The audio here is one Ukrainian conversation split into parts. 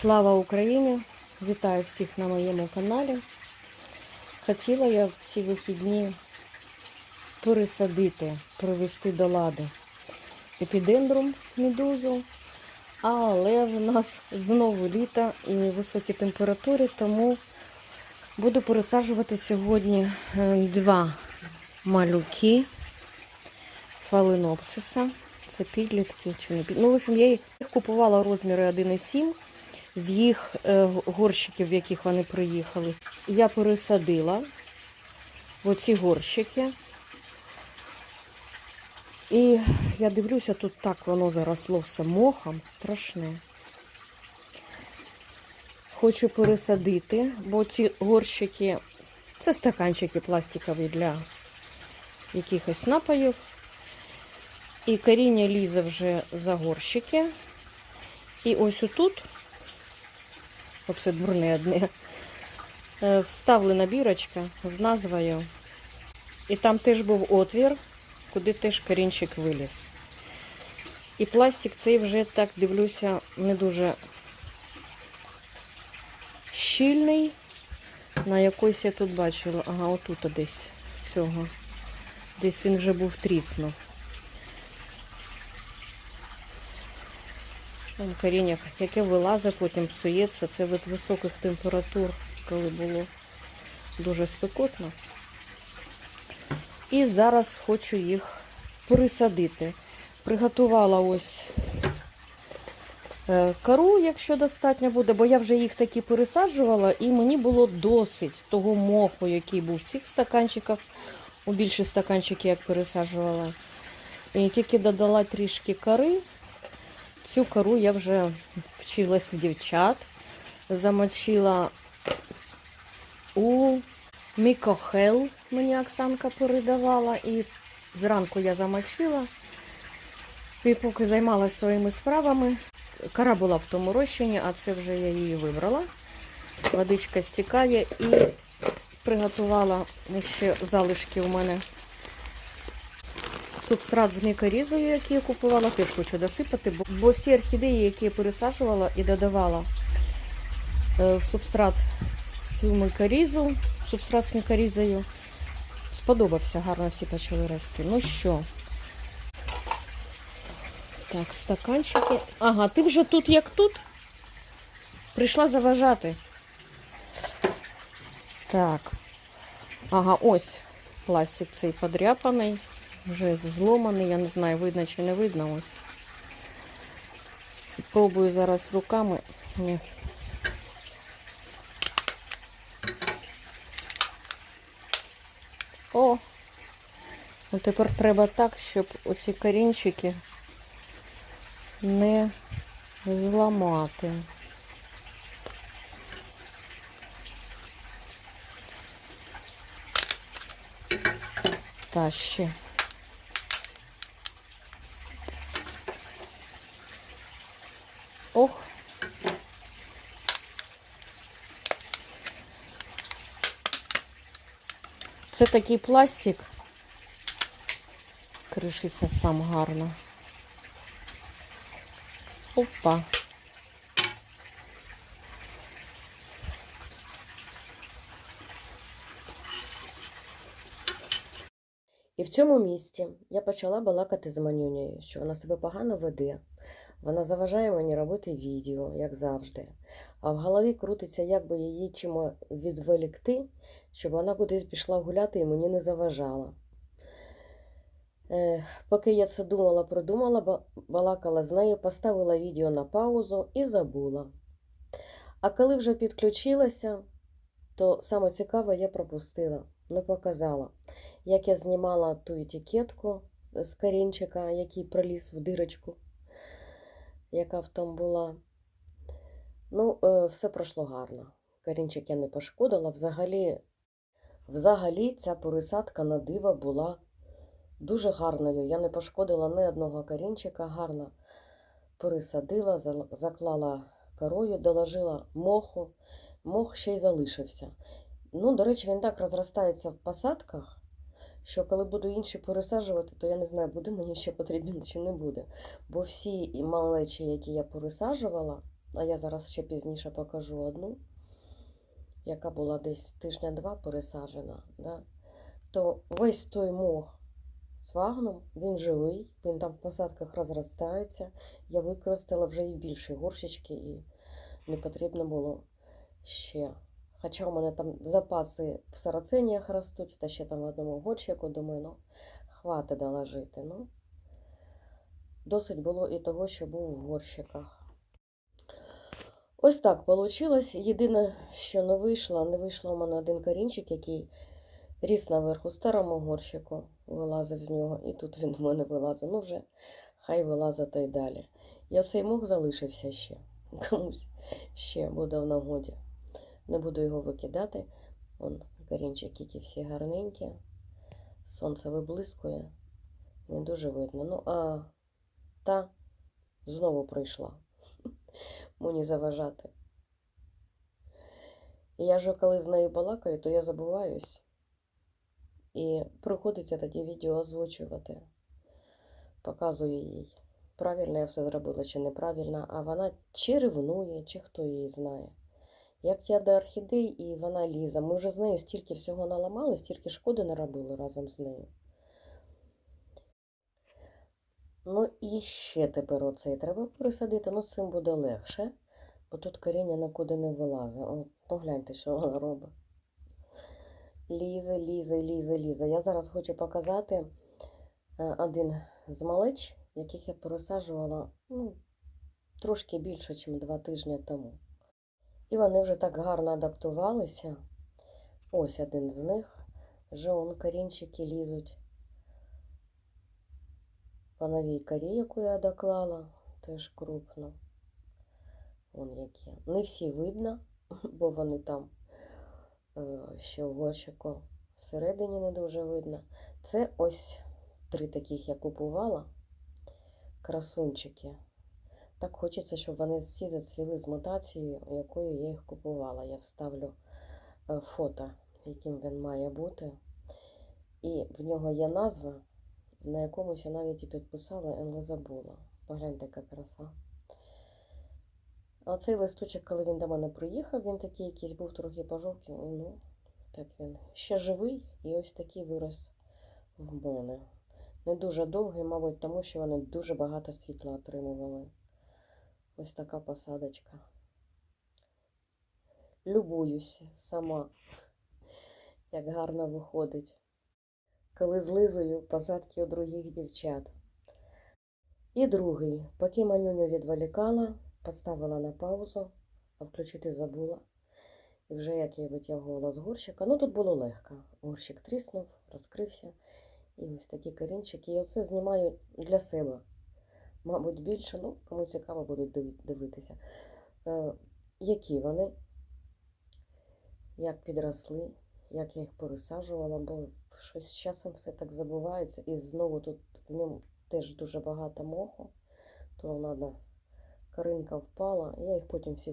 Слава Україні! Вітаю всіх на моєму каналі. Хотіла я в ці вихідні пересадити, привести до ладу епідендрум медузу, але в нас знову літо і високі температури, тому буду пересаджувати сьогодні е, два малюки фаленопсиса. Це підлітки чи не підлітки. Ну, в общем, я їх купувала розміри 1,7 з їх е, горщиків, в яких вони приїхали. Я пересадила оці горщики. І я дивлюся, тут так воно заросло все мохом, страшне. Хочу пересадити, бо ці горщики це стаканчики пластикові для якихось напоїв. І коріння лізе вже за горщики. І ось отут, оце дурне одне, е, вставлена бірочка з назвою. І там теж був отвір, куди теж корінчик виліз. І пластик цей вже так дивлюся, не дуже щільний. На якось я тут бачила. Ага, отут десь цього. Десь він вже був тріснув. Там коріння, яке вилазить, потім псується. Це від високих температур, коли було дуже спекотно. І зараз хочу їх пересадити. Приготувала ось е, кору, якщо достатньо буде, бо я вже їх таки пересаджувала, і мені було досить того моху, який був в цих стаканчиках, у більші стаканчики, як пересаджувала. І тільки додала трішки кори. Цю кору я вже вчилась в дівчат, замочила у мікохел, мені Оксанка передавала, і зранку я замочила. І поки займалася своїми справами, кора була в тому розчині, а це вже я її вибрала. Водичка стікає і приготувала ще залишки у мене субстрат з мікорізою, який я купувала, теж хочу досипати, бо, всі орхідеї, які я пересаджувала і додавала е, в субстрат цю мікорізу, субстрат з мікорізою, сподобався, гарно всі почали рости. Ну що? Так, стаканчики. Ага, ти вже тут як тут? Прийшла заважати. Так. Ага, ось пластик цей подряпаний. Вже зломаний, я не знаю, видно чи не видно ось. Спробую зараз руками. Ні. О! Ну тепер треба так, щоб оці корінчики не зламати. Та ще. Ох. Це такий пластик. Кришиться сам гарно. Опа. І в цьому місці я почала балакати з Манюнею, що вона себе погано веде. Вона заважає мені робити відео, як завжди. А в голові крутиться, як би її чим відволікти, щоб вона кудись пішла гуляти і мені не заважала. Е, поки я це думала, продумала, балакала з нею, поставила відео на паузу і забула. А коли вже підключилася, то саме цікаве я пропустила, не показала, як я знімала ту етикетку з корінчика, який проліз в дирочку яка в тому була. Ну, е, все пройшло гарно. Корінчик я не пошкодила. Взагалі, взагалі ця пересадка на диво була дуже гарною. Я не пошкодила ні одного корінчика, гарно пересадила, заклала корою, доложила моху. Мох ще й залишився. Ну, до речі, він так розростається в посадках, що коли буду інші пересаджувати, то я не знаю, буде мені ще потрібен чи не буде. Бо всі малечі, які я пересаджувала, а я зараз ще пізніше покажу одну, яка була десь тижня-два пересаджена, да, то весь той мох з вагном, він живий, він там в посадках розростається. Я використала вже і більші горщички, і не потрібно було ще. Хоча у мене там запаси в сараценіях ростуть, та ще там в одному горщику, думаю, ну, хватить доложити. Ну, досить було і того, що був в горщиках. Ось так вийшло. Єдине, що не вийшло, не вийшло у мене один корінчик, який ріс наверху старому горщику, вилазив з нього, і тут він в мене вилазив. Ну вже хай вилазить й далі. І оцей мох залишився ще. Комусь ще буде в нагоді. Не буду його викидати. Вон корінчики які всі гарненькі. Сонце виблискує. Не дуже видно. Ну, а та знову прийшла. Мені заважати. І я ж коли з нею балакаю, то я забуваюсь. І приходиться тоді відео озвучувати. Показую їй, правильно я все зробила чи неправильно, а вона чи ревнує, чи хто її знає. Як я до орхідей, і вона ліза. Ми вже з нею стільки всього наламали, стільки шкоди наробили разом з нею. Ну і ще тепер оцей треба пересадити, ну з цим буде легше, бо тут коріння нікуди не вилазить. Ну гляньте, що вона робить. Лізе, лізе, лізе, лізе. Я зараз хочу показати е, один з малеч, яких я пересаджувала ну, трошки більше, ніж два тижні тому. І вони вже так гарно адаптувалися. Ось один з них. Вже он корінчики лізуть по новій корі, яку я доклала, теж крупно. Вон які. Не всі видно, бо вони там е, ще в горщику всередині не дуже видно. Це ось три таких я купувала. Красунчики. Так хочеться, щоб вони всі зацвіли з мутацією, якою я їх купувала. Я вставлю е, фото, яким він має бути. І в нього є назва, на якомусь я навіть і підписала, але забула. Погляньте, яка краса. А цей листочок, коли він до мене приїхав, він такий якийсь був трохи пожовклий. Ну, так він ще живий і ось такий вирос в мене. Не дуже довгий, мабуть, тому що вони дуже багато світла отримували. Ось така посадочка. Любуюся сама, як гарно виходить, коли злизую посадки у других дівчат. І другий, поки манюню відволікала, поставила на паузу, а включити забула. І вже як я витягувала з горщика, ну тут було легко. Горщик тріснув, розкрився. І ось такі корінчики. І оце знімаю для себе мабуть, більше, ну, кому цікаво, будуть дивитися. Е, які вони, як підросли, як я їх пересаджувала, бо щось з часом все так забувається. І знову тут в ньому теж дуже багато моху, то треба, коринка впала, я їх потім всі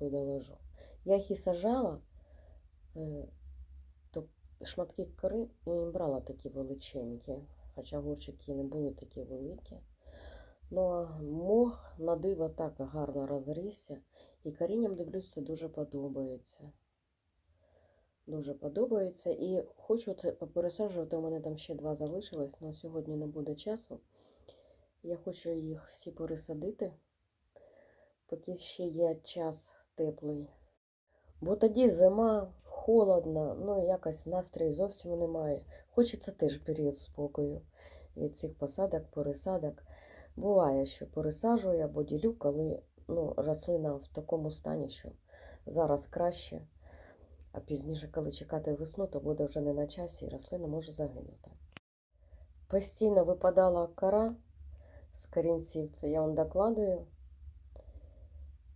і доложу. Я їх і сажала, е, то шматки кори не брала такі величенькі, хоча горчики не були такі великі. Ну, а мох на диво так гарно розрісся. І корінням, дивлюсь, це дуже подобається. Дуже подобається. І хочу це попересаджувати. У мене там ще два залишилось, але сьогодні не буде часу. Я хочу їх всі пересадити, поки ще є час теплий. Бо тоді зима, холодно, ну якось настрою зовсім немає. Хочеться теж період спокою від цих посадок, пересадок. Буває, що пересаджую або ділю, коли ну, рослина в такому стані, що зараз краще, а пізніше, коли чекати весну, то буде вже не на часі і рослина може загинути. Постійно випадала кора з корінців, це я вам докладую.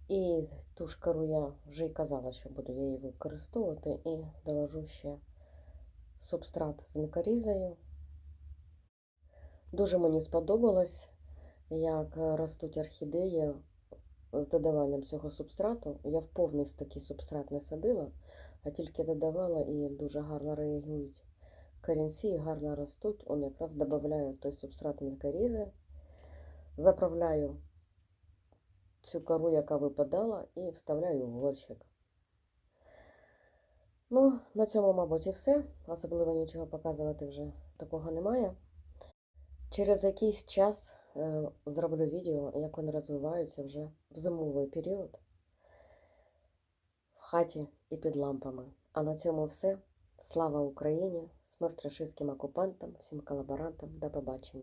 І ту ж кору я вже й казала, що буду я її використовувати, і доложу ще субстрат з мікорізою. Дуже мені сподобалось як ростуть орхідеї з додаванням цього субстрату. Я в повний такий субстрат не садила, а тільки додавала і дуже гарно реагують корінці гарно ростуть. Он якраз додаю той субстрат мікорізи, заправляю цю кору, яка випадала, і вставляю в горщик. Ну, на цьому, мабуть, і все. Особливо нічого показувати вже такого немає. Через якийсь час е, зроблю відео, як вони розвиваються вже в зимовий період в хаті і під лампами. А на цьому все. Слава Україні! Смерть рашистським окупантам, всім колаборантам. До побачення.